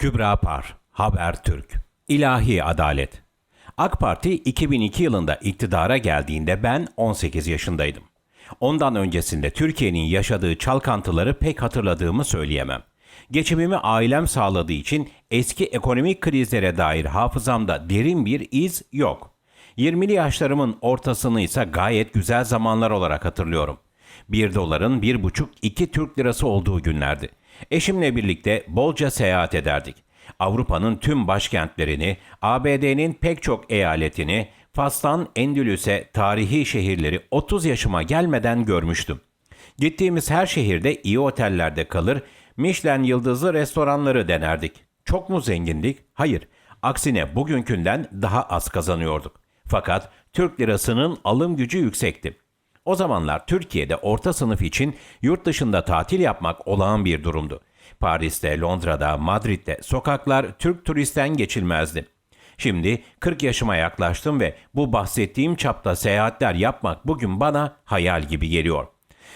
Kübra Par, Habertürk, İlahi Adalet. AK Parti 2002 yılında iktidara geldiğinde ben 18 yaşındaydım. Ondan öncesinde Türkiye'nin yaşadığı çalkantıları pek hatırladığımı söyleyemem. Geçimimi ailem sağladığı için eski ekonomik krizlere dair hafızamda derin bir iz yok. 20'li yaşlarımın ortasını ise gayet güzel zamanlar olarak hatırlıyorum. 1 doların 1,5-2 Türk lirası olduğu günlerdi. Eşimle birlikte bolca seyahat ederdik. Avrupa'nın tüm başkentlerini, ABD'nin pek çok eyaletini, Fas'tan Endülüs'e tarihi şehirleri 30 yaşıma gelmeden görmüştüm. Gittiğimiz her şehirde iyi otellerde kalır, Michelin yıldızlı restoranları denerdik. Çok mu zengindik? Hayır. Aksine bugünkünden daha az kazanıyorduk. Fakat Türk lirasının alım gücü yüksekti. O zamanlar Türkiye'de orta sınıf için yurt dışında tatil yapmak olağan bir durumdu. Paris'te, Londra'da, Madrid'de sokaklar Türk turistten geçilmezdi. Şimdi 40 yaşıma yaklaştım ve bu bahsettiğim çapta seyahatler yapmak bugün bana hayal gibi geliyor.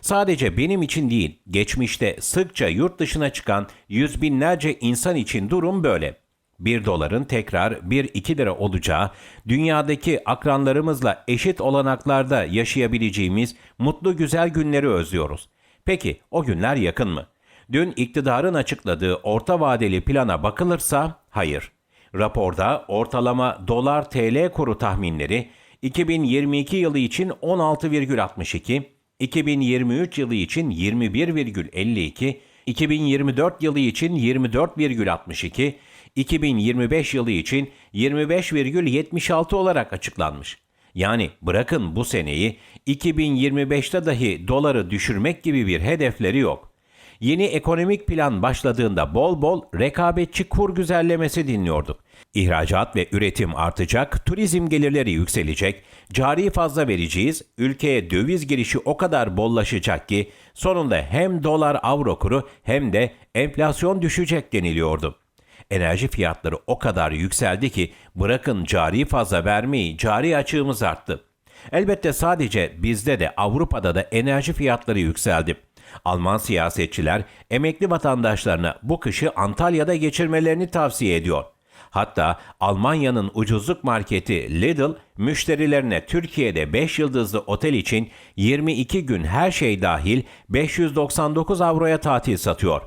Sadece benim için değil, geçmişte sıkça yurt dışına çıkan yüz binlerce insan için durum böyle. 1 doların tekrar 1-2 lira olacağı, dünyadaki akranlarımızla eşit olanaklarda yaşayabileceğimiz mutlu güzel günleri özlüyoruz. Peki o günler yakın mı? Dün iktidarın açıkladığı orta vadeli plana bakılırsa hayır. Raporda ortalama dolar TL kuru tahminleri 2022 yılı için 16,62, 2023 yılı için 21,52, 2024 yılı için 24,62, 2025 yılı için 25,76 olarak açıklanmış. Yani bırakın bu seneyi 2025'te dahi doları düşürmek gibi bir hedefleri yok. Yeni ekonomik plan başladığında bol bol rekabetçi kur güzellemesi dinliyorduk. İhracat ve üretim artacak, turizm gelirleri yükselecek, cari fazla vereceğiz, ülkeye döviz girişi o kadar bollaşacak ki sonunda hem dolar avro kuru hem de enflasyon düşecek deniliyordu. Enerji fiyatları o kadar yükseldi ki bırakın cari fazla vermeyi, cari açığımız arttı. Elbette sadece bizde de Avrupa'da da enerji fiyatları yükseldi. Alman siyasetçiler emekli vatandaşlarına bu kışı Antalya'da geçirmelerini tavsiye ediyor. Hatta Almanya'nın ucuzluk marketi Lidl müşterilerine Türkiye'de 5 yıldızlı otel için 22 gün her şey dahil 599 avroya tatil satıyor.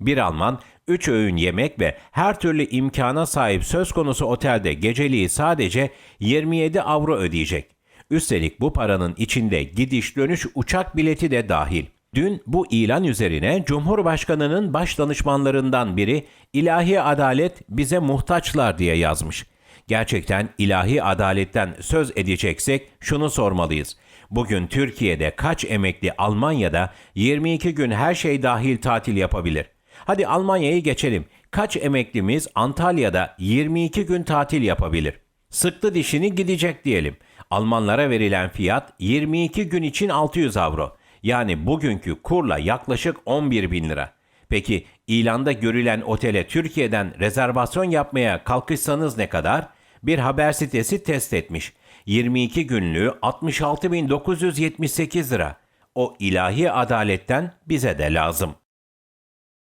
Bir Alman 3 öğün yemek ve her türlü imkana sahip söz konusu otelde geceliği sadece 27 avro ödeyecek. Üstelik bu paranın içinde gidiş dönüş uçak bileti de dahil. Dün bu ilan üzerine Cumhurbaşkanı'nın baş danışmanlarından biri ilahi adalet bize muhtaçlar diye yazmış. Gerçekten ilahi adaletten söz edeceksek şunu sormalıyız. Bugün Türkiye'de kaç emekli Almanya'da 22 gün her şey dahil tatil yapabilir? Hadi Almanya'yı geçelim. Kaç emeklimiz Antalya'da 22 gün tatil yapabilir? Sıktı dişini gidecek diyelim. Almanlara verilen fiyat 22 gün için 600 avro. Yani bugünkü kurla yaklaşık 11 bin lira. Peki ilanda görülen otele Türkiye'den rezervasyon yapmaya kalkışsanız ne kadar? Bir haber sitesi test etmiş. 22 günlüğü 66.978 lira. O ilahi adaletten bize de lazım.